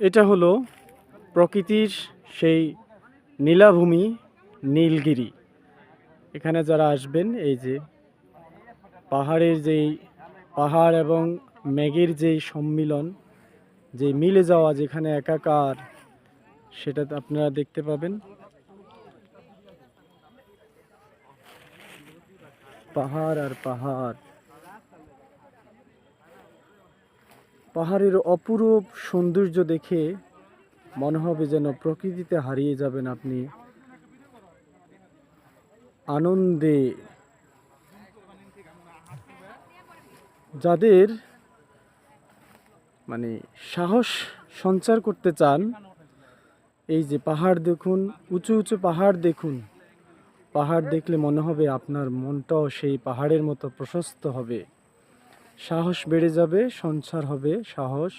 এটা হলো প্রকৃতির সেই নীলাভূমি, নীলগিরি। এখানে যারা আসবেন, এই যে পাহাড়ের যেই পাহাড় এবং মেঘের যেই সম্মিলন, যে মিলে যাওয়া, যেখানে একাকার, সেটা আপনারা দেখতে পাবেন। পাহাড় আর পাহাড়। পাহাড়ের অপরূপ সৌন্দর্য দেখে মনে হবে যেন প্রকৃতিতে হারিয়ে যাবেন আপনি। আনন্দে। যাদের মানে সাহস সঞ্চার করতে চান, এই যে পাহাড় দেখুন, উঁচু উঁচু পাহাড় দেখুন, পাহাড় দেখলে মনে হবে আপনার মনটাও সেই পাহাড়ের মতো প্রশস্ত হবে। সাহস বেড়ে যাবে সঞ্চার হবে সাহস